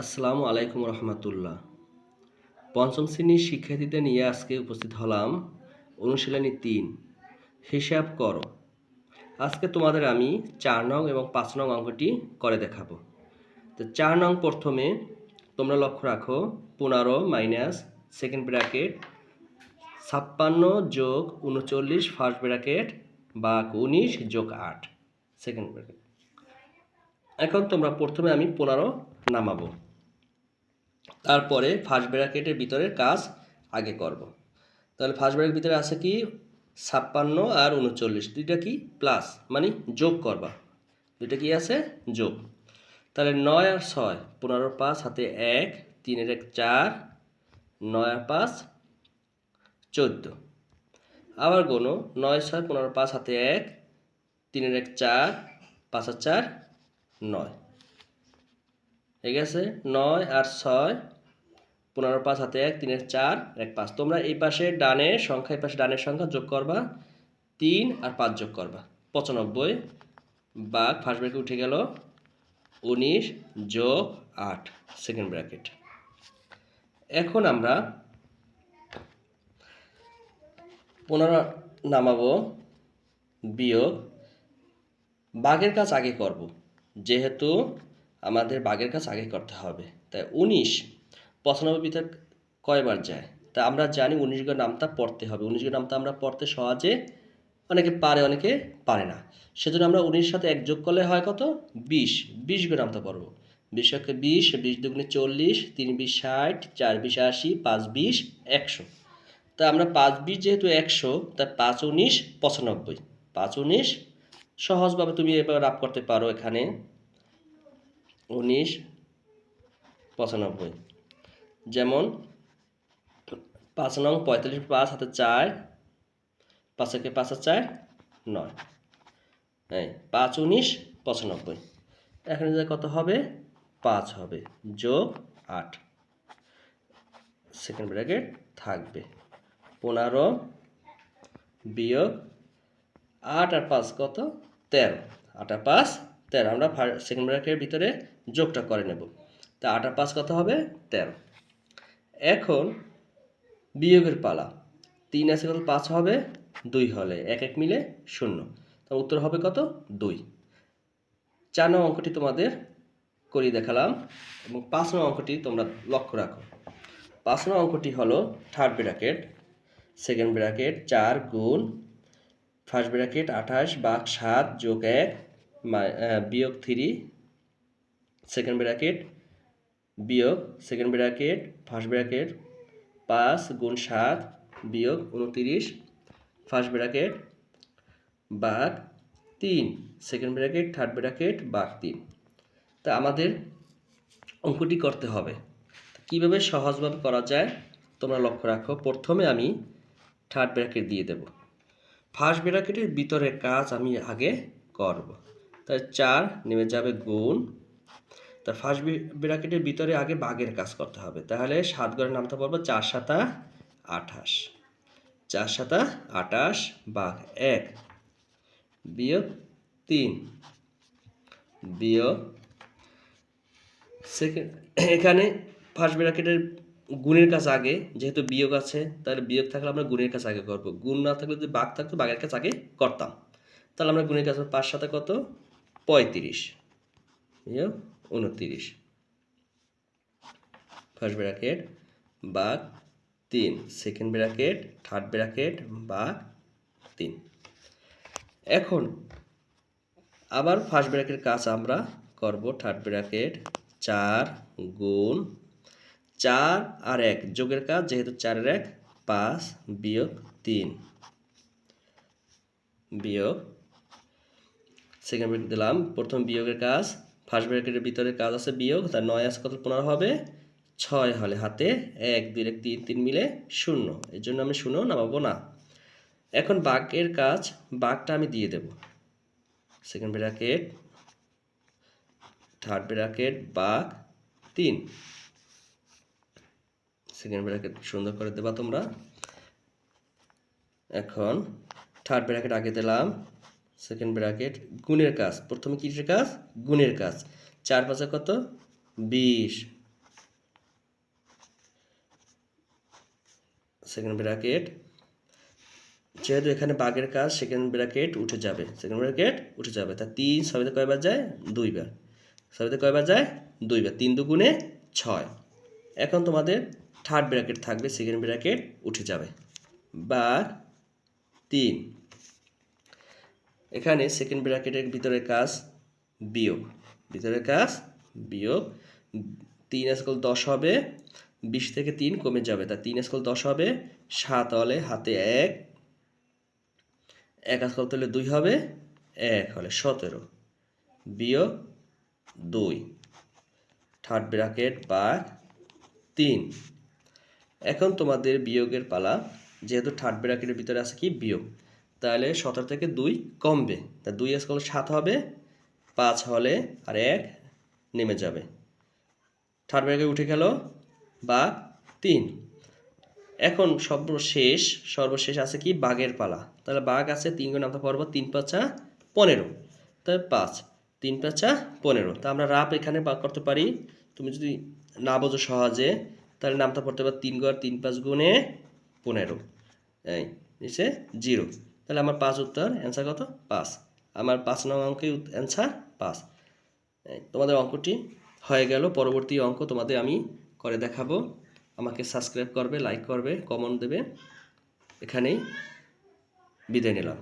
আসসালামু আলাইকুম রহমতুল্লাহ। পঞ্চম শ্রেণির শিক্ষার্থীদের নিয়ে আজকে উপস্থিত হলাম। অনুশীলনী তিন, হিসাব করো। আজকে তোমাদের আমি চার নং এবং পাঁচ নং অঙ্কটি করে দেখাবো। তো চার নং প্রথমে তোমরা লক্ষ্য রাখো, পনেরো মাইনাস সেকেন্ড ব্র্যাকেট ছাপ্পান্ন যোগ উনচল্লিশ ফার্স্ট ব্র্যাকেট বা উনিশ যোগ আট সেকেন্ড ব্র্যাকেট এখন তোমরা প্রথমে আমি পনেরো নামাবো। তারপরে ফার্স্ট ব্র্যাকেটের ভিতরের কাজ আগে করব। তাহলে ফার্স্ট ব্র্যাকেটের ভিতরে আছে কি? ছাপ্পান্ন আর উনচল্লিশ, দুইটা কি? প্লাস মানে যোগ করবা। দুইটা কি আছে? যোগ। তাহলে নয় আর ছয়, পনেরো পাঁচ, হাতে এক, তিনের এক চার, নয় আর পাঁচ, চোদ্দ। আবার গোনো, নয়, ছয়, পনেরো পাঁচ, হাতে এক, তিনের এক চার, পাঁচ আর চার, নয়। ঠিক আছে? নয় আর ছয়, পনেরো, পাঁচ হাতে এক তিনের চার, এক, পাঁচ। তোমরা এই পাশে ডানের সংখ্যা, এই পাশে ডানের সংখ্যা যোগ করবা। তিন আর পাঁচ যোগ করবা। পঁচানব্বই বাঘ ফার্স্ট ব্র্যাকেট উঠে গেল। উনিশ যোগ আট সেকেন্ড ব্র্যাকেট এখন আমরা পনেরো নামাবো, বিয়োগ। বাঘের কাজ আগে করব, যেহেতু আমাদের বাঘের কাজ আগে করতে হবে। তাই উনিশ, পঁচানব্বই ভিতর কয়বার যায়? তা আমরা জানি উনিশ গো নামটা পড়তে হবে। উনিশ গো নামটা আমরা পড়তে সহজে অনেকে পারে অনেকে পারে না। সেজন্য আমরা উনিশ সাথে এক যোগ করলে হয় কত? বিশ। বিশ গো নামটা পড়ব। বিশ বিশ বিশ দুগুণে চল্লিশ, তিন বিশ ষাট, চার বিশ আশি, পাঁচ বিশ একশো। তা আমরা পাঁচ বিশ যেহেতু একশো তাই পাঁচ উনিশ, পঁচানব্বই। পাঁচ উনিশ সহজভাবে তুমি এবার রাপ করতে পারো এখানে। উনিশ পঁচানব্বই। যেমন পাঁচ নং পঁয়তাল্লিশ পাঁচ হাতে চার, পাঁচ একে পাঁচ চার, নয়। হ্যাঁ পাঁচ উনিশ পঁচানব্বই। এখানে যে কত হবে? পাঁচ হবে যোগ আট। সেকেন্ড ব্র্যাকেট থাকবে। পনেরো বিয়োগ আট আর পাঁচ কত? তেরো। আট আর পাঁচ তেরো। আমরা সেকেন্ড ব্র্যাকেটের ভিতরে যোগটা করে নেব। তা আট আর পাঁচ কত হবে? তেরো। এখন বিয়োগের পালা। তিন আছে কত? পাঁচ হবে। দুই হলে এক এক মিলে শূন্য। তার উত্তর হবে কত? দুই। চার নং অঙ্কটি তোমাদের করিয়ে দেখালাম এবং পাঁচ নং অঙ্কটি তোমরা লক্ষ্য রাখো। পাঁচ নং অঙ্কটি হলো থার্ড ব্র্যাকেট সেকেন্ড ব্র্যাকেট চার গুণ ফার্স্ট ব্র্যাকেট আঠাশ বাঘ সাত যোগ এক বিয়োগ থ্রি সেকেন্ড ব্র্যাকেট বিয়োগ সেকেন্ড ব্র্যাকেট ফার্স্ট ব্র্যাকেট পাঁচ গুণ সাত, বিয়োগ উনতিরিশ ফার্স্ট ব্র্যাকেট বাঘ তিন সেকেন্ড ব্র্যাকেট থার্ড ব্র্যাকেট বাঘ তিন। তা আমাদের অঙ্কটি করতে হবে। কীভাবে সহজভাবে করা যায় তোমরা লক্ষ্য রাখো। প্রথমে আমি থার্ড ব্র্যাকেট দিয়ে দেব। ফার্স্ট ব্র্যাকেটের ভিতরে কাজ আমি আগে করব। তাই চার নেমে যাবে গুণ। তা ফার্স্ট ব্র্যাকেটের ভিতরে আগে বাঘের কাজ করতে হবে। তাহলে সাত ঘরের নামটা পড়ব চার সাতা আঠাশ। চার সাতা আঠাশ, বাঘ এক। বিয়োগ তিন। বিয়োগ সেকেন্ড এখানে ফার্স্ট ব্র্যাকেটের গুণের কাজ আগে, যেহেতু বিয়োগ আছে, তাহলে বিয়োগ থাকলে আমরা গুণের কাজ আগে করব। গুণ না থাকলে যদি বাঘ থাকতো, বাঘের কাজ আগে করতাম। তাহলে আমরা গুণের কাজ পাঁচ সাথে কত? পঁয়ত্রিশ। উনত্রিশ। ফার্স্ট ব্র্যাকেট বাঘ তিন। সেকেন্ড ব্র্যাকেট থার্ড ব্র্যাকেট বাঘ তিন। এখন আবার ফার্স্ট ব্র্যাকেট কাজ আমরা করব। থার্ড ব্র্যাকেট চার গুণ চার আর এক। যোগের কাজ যেহেতু চারের এক, পাঁচ বিয়োগ তিন। বিয়োগ সেকেন্ড ব্র্যাকেট দিলাম। প্রথম বিয়োগের কাজ ফার্স্ট ব্র্যাকেটের ভিতরে কাজ আছে বিয়োগ, তার নয় আছে কত? পনেরো হবে। ছয় হলে হাতে, এক, দুই, এক, তিন তিন মিলে শূন্য। এর জন্য আমি শূন্য নামাবো না। এখন বাঘের কাজ বাঘটা আমি দিয়ে দেব। সেকেন্ড ব্র্যাকেট থার্ড ব্র্যাকেট বাঘ তিন। সেকেন্ড ব্র্যাকেট সুন্দর করে দেবা তোমরা। এখন থার্ড ব্র্যাকেট আগে দিলাম। সেকেন্ড ব্র্যাকেট গুণের কাজ। প্রথমে কিসের কাজ? গুণের কাজ। চার পাঁচে কত? বিশ। সেকেন্ড ব্র্যাকেট যেহেতু এখানে বাঘের কাজ সেকেন্ড ব্র্যাকেট উঠে যাবে। সেকেন্ড ব্র্যাকেট উঠে যাবে। তা তিন সবেতে কয়বার যায়? দুইবার। সবেতে কয়বার যায়? দুইবার। তিন দুগুণে ছয়। এখন তোমাদের থার্ড ব্র্যাকেট থাকবে সেকেন্ড ব্র্যাকেট উঠে যাবে। বা তিন। এখানে সেকেন্ড ব্র্যাকেটের ভিতরে কাজ বিয়োগ। ভিতরের কাজ বিয়োগ। তিন স্কল দশ হবে, বিশ থেকে তিন কমে যাবে। তা তিন স্কল দশ হবে, সাত হলে হাতে এক এক স্কল তুলে দুই হবে, এক হলে সতেরো। বিয়োগ দুই। থার্ড ব্র্যাকেট বা তিন। এখন তোমাদের বিয়োগের পালা, যেহেতু থার্ড ব্র্যাকেটের ভিতরে আছে কি? বিয়োগ। তাহলে সতেরো থেকে দুই কমবে। তা দুই স্কল সাত হবে, পাঁচ হলে আর এক নেমে যাবে। থার্ড ব্র্যাকেট উঠে গেল বা তিন। এখন সর্বশেষ সর্বশেষ আছে কি? বাঘের পালা। তাহলে বাঘ আছে তিন গুণ আমরা পড়ব তিন পাঁচা পনেরো। তাহলে পাঁচ, তিন পাঁচা পনেরো। তা আমরা রাপ এখানে বাদ করতে পারি। তুমি যদি না বোঝো সহজে, তাহলে নামটা পড়তে পারো তিন গড় তিন পাঁচ গুণে পনেরো। এই, নিচে জিরো। তাহলে আমার পাঁচ উত্তর অ্যান্সার কত? পাঁচ। আমার পাঁচ নং অঙ্কে অ্যান্সার পাঁচ। তোমাদের অঙ্কটি হয়ে গেল। পরবর্তী অঙ্ক তোমাদের আমি করে দেখাবো। আমাকে সাবস্ক্রাইব করবে লাইক করবে কমেন্ট দেবে। এখানেই বিদায় নিলাম।